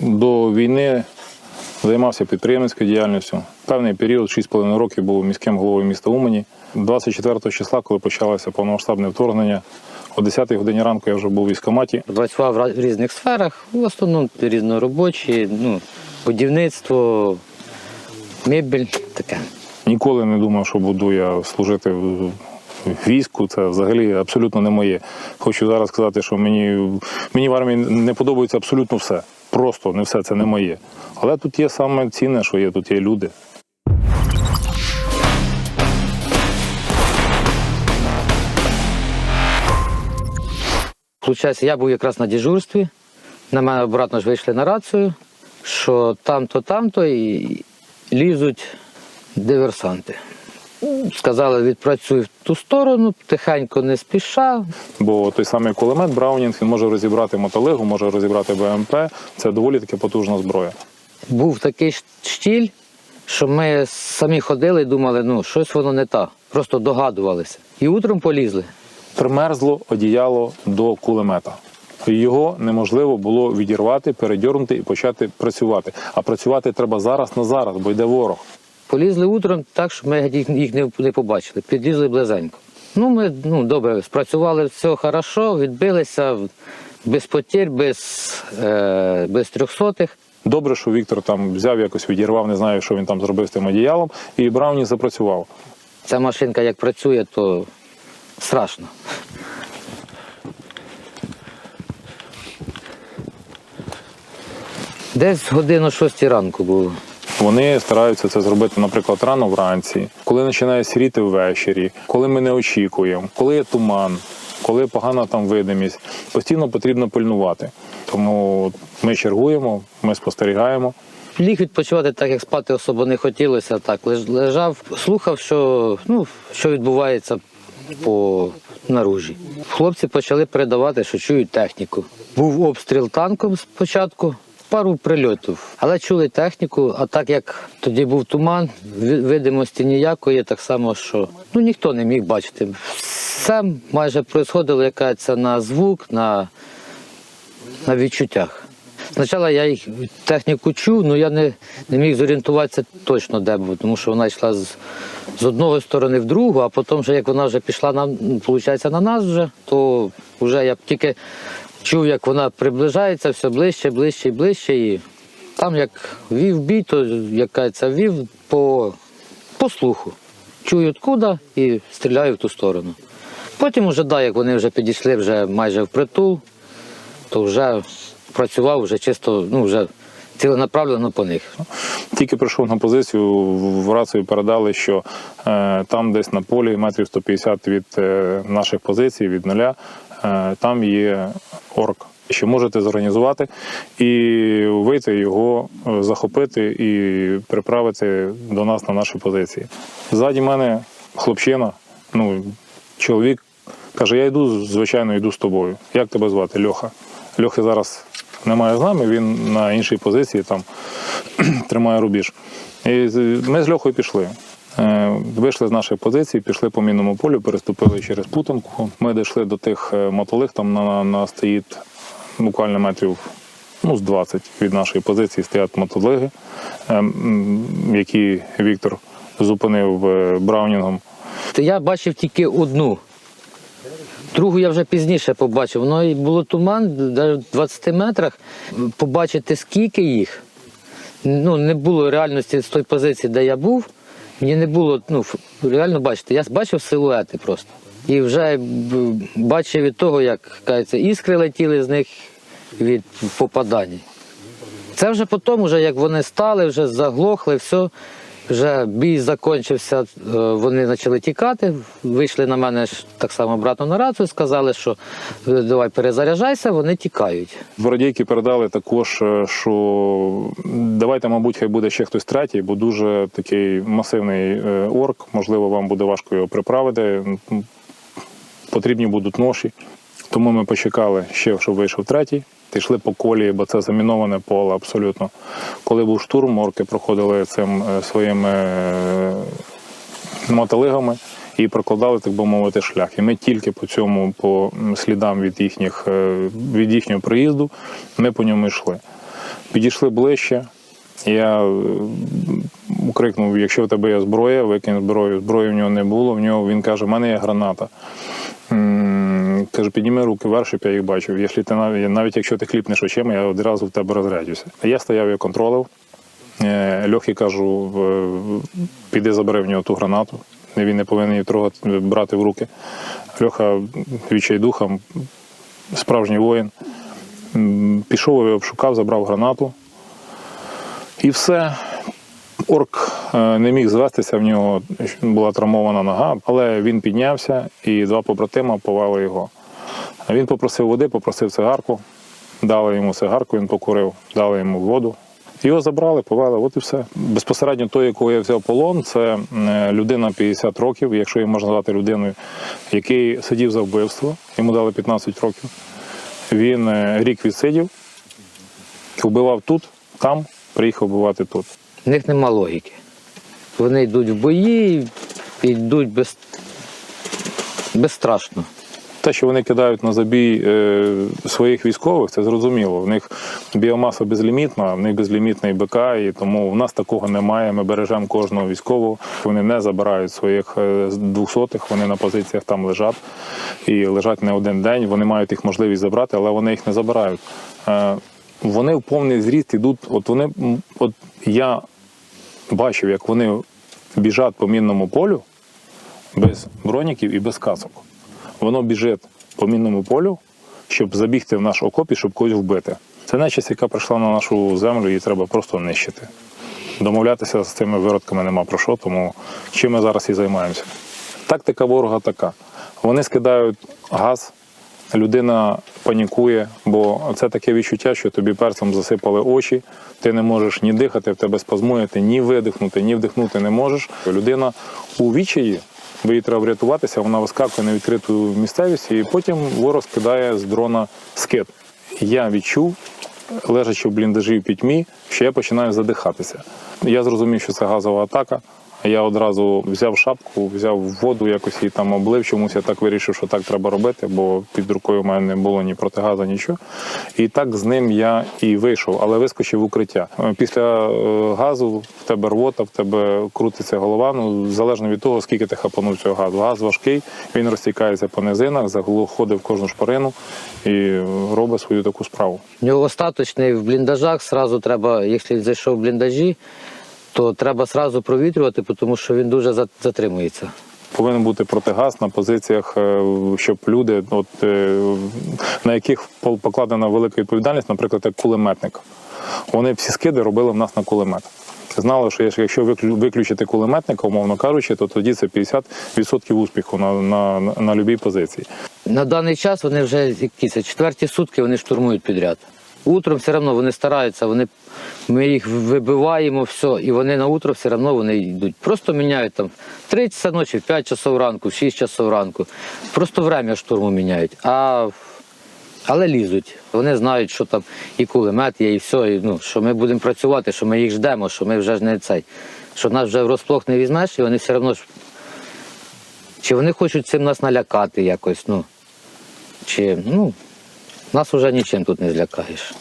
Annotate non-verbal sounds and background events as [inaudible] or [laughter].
До війни займався підприємницькою діяльністю. Певний період, 6,5 років, був міським головою міста Умані. 24 числа, коли почалося повномасштабне вторгнення, о 10 годині ранку я вже був у військкоматі. Працював в різних сферах, в основному різноробочі, ну, будівництво, мебель, таке. Ніколи не думав, що буду я служити в війську. Це взагалі абсолютно не моє. Хочу зараз сказати, що мені, мені в армії не подобається абсолютно все. Просто не все це не моє. Але тут є саме цінне, що є, тут є люди. Получається, я був якраз на дежурстві, на мене обратно ж вийшли на рацію, що там-то, там-то і лізуть диверсанти. Сказали, відпрацюй в ту сторону, тихенько не спіша. Бо той самий кулемет Браунінг він може розібрати мотолигу, може розібрати БМП. Це доволі таки потужна зброя. Був такий штіль, що ми самі ходили і думали, ну щось воно не так. Просто догадувалися. І утром полізли. Примерзло одіяло до кулемета. Його неможливо було відірвати, передьорнути і почати працювати. А працювати треба зараз на зараз, бо йде ворог. Полізли утром так, що ми їх, не побачили. Підлізли близенько. Ну, ми ну, добре, спрацювали все хорошо, відбилися без потерь, без, е, без трьохсотих. Добре, що Віктор там взяв, якось відірвав, не знаю, що він там зробив з тим одіялом, і Брауні запрацював. Ця машинка як працює, то страшно. Десь годину шостій ранку було. Вони стараються це зробити, наприклад, рано вранці, коли починає сіріти ввечері, коли ми не очікуємо, коли є туман, коли погана там видимість. Постійно потрібно пильнувати. Тому ми чергуємо, ми спостерігаємо. Ліг відпочивати так, як спати особо не хотілося. Так леж- лежав, слухав, що, ну, що відбувається по наружі. Хлопці почали передавати, що чують техніку. Був обстріл танком спочатку, пару прильотів, але чули техніку. А так як тоді був туман, видимості ніякої, так само, що ну, ніхто не міг бачити. Все майже происходило якась на звук, на на відчуттях. Спочатку я їх техніку чув, але я не, не міг зорієнтуватися точно, де був, тому що вона йшла з, з одної сторони в другу, а потім, як вона вже пішла на, ну, на нас, вже, то вже я тільки чув, як вона приближається все ближче, ближче і ближче. І там як вів бій, то яка це вів по, по слуху. Чую откуда і стріляю в ту сторону. Потім, вже, да, як вони вже підійшли вже майже в притул, то вже працював вже чисто, ну вже ціленаправлено по них. Тільки прийшов на позицію, в рацію передали, що е, там десь на полі метрів 150 від е, наших позицій, від нуля, там є орк. Що можете зорганізувати і вийти його е, захопити і приправити до нас на наші позиції. Ззаді мене хлопчина, ну, чоловік каже: Я йду, звичайно, йду з тобою. Як тебе звати? Льоха. Льохи зараз немає з нами, він на іншій позиції там [clears throat] тримає рубіж. І ми з Льохою пішли. Е, Вийшли з нашої позиції, пішли по мінному полю, переступили через путанку. Ми дійшли до тих е, мотолих, там на, на стоїть буквально метрів ну, з 20 від нашої позиції стоять мотолиги, е, які Віктор зупинив браунінгом. То я бачив тільки одну. Другу я вже пізніше побачив. Воно було туман, навіть в 20 метрах. Побачити скільки їх. Ну, не було реальності з тої позиції, де я був. Мені не було ну, реально бачити. Я бачив силуети просто. І вже бачив від того, як кажеться, іскри летіли з них від попадань. Це вже потім, вже як вони стали, вже заглохли, все. Вже бій закінчився, е, вони почали тікати, вийшли на мене так само обратно на рацію, сказали, що е, давай перезаряджайся, вони тікають. Бородійки передали також, е, що давайте, мабуть, хай буде ще хтось третій, бо дуже такий масивний орк. Можливо, вам буде важко його приправити. Потрібні будуть ноші. Тому ми почекали ще, щоб вийшов третій. Йшли по колії, бо це заміноване поле абсолютно. Коли був штурм, орки проходили цим е, своїми е, мотолигами і прокладали, так би мовити, шлях. І ми тільки по цьому, по слідам від їхніх е, від їхнього приїзду, ми по ньому йшли. Підійшли ближче. Я крикнув: якщо в тебе є зброя, викинь зброю. Зброї в нього не було. В нього він каже: в мене є граната. М, Каже, підніми руки вверх, щоб я їх бачив. Якщо ти навіть, навіть якщо ти хліпнеш очима, я одразу в тебе розрядюся. Я стояв і контролив. Е, Льохі кажу, піди забери в нього ту гранату. Він не повинен її трогати, брати в руки. Льоха відчайдухом, справжній воїн. Пішов і обшукав, забрав гранату. І все. Орк е, не міг звестися, в нього була травмована нога, але він піднявся і два побратима повели його. Він попросив води, попросив цигарку, дали йому цигарку, він покурив, дали йому воду. Його забрали, повели, от і все. Безпосередньо той, якого я взяв полон, це людина 50 років, якщо її можна назвати людиною, який сидів за вбивство, йому дали 15 років. Він е, рік відсидів, вбивав тут, там, приїхав вбивати тут. В них нема логіки. Вони йдуть в бої йдуть без... безстрашно. Те, що вони кидають на забій е, своїх військових, це зрозуміло. В них біомаса безлімітна, в них безлімітний БК, і тому в нас такого немає. Ми бережемо кожного військового. Вони не забирають своїх е, двохсотих, вони на позиціях там лежать і лежать не один день. Вони мають їх можливість забрати, але вони їх не забирають. Е, вони в повний зріст ідуть. От вони, от я бачив, як вони біжать по мінному полю без броніків і без касок. Воно біжить по мінному полю, щоб забігти в наш окоп і щоб когось вбити. Це нечисть, яка прийшла на нашу землю, її треба просто нищити. Домовлятися з цими виродками нема про що, тому чим ми зараз і займаємося. Тактика ворога така: вони скидають газ, людина панікує, бо це таке відчуття, що тобі перцем засипали очі, ти не можеш ні дихати, в тебе спазмує, ти ні видихнути, ні вдихнути не можеш. Людина у відчаї, бо їй треба врятуватися, вона вискакує на відкриту місцевість, і потім ворог скидає з дрона скет. Я відчув, лежачи в бліндажі в пітьмі, що я починаю задихатися. Я зрозумів, що це газова атака. Я одразу взяв шапку, взяв воду, якось її там облив. Чомусь я так вирішив, що так треба робити, бо під рукою в мене не було ні протигазу, нічого. І так з ним я і вийшов, але вискочив в укриття. Е, Після е, газу в тебе рвота, в тебе крутиться голова. Ну залежно від того, скільки ти хапанув цього газу. Газ важкий, він розтікається по низинах, заходить в кожну шпарину і робить свою таку справу. В нього остаточний в бліндажах, сразу треба, якщо зайшов в бліндажі, то треба сразу провітрювати, тому що він дуже затримується. Повинен бути протигаз на позиціях, е, щоб люди, от, е, на яких покладена велика відповідальність, наприклад, як кулеметник. Вони всі скиди робили в нас на кулемет. Знали, що якщо виключити кулеметника, умовно кажучи, то тоді це 50% успіху на, на, на, на будь-якій позиції. На даний час вони вже якісь четверті сутки вони штурмують підряд. Утром все одно вони стараються, вони, ми їх вибиваємо, все, і вони на утро все одно вони йдуть. Просто міняють там 3 часа ночі, в 5 часов ранку, в 6 часов ранку. Просто время штурму міняють. А, але лізуть. Вони знають, що там і кулемет є, і все, і, ну, що ми будемо працювати, що ми їх ждемо, що ми вже ж не цей. Що нас вже врозплох не візьмеш, і вони все одно ж. Чи вони хочуть цим нас налякати якось, ну. Чи, ну, нас вже нічим тут не злякаєш.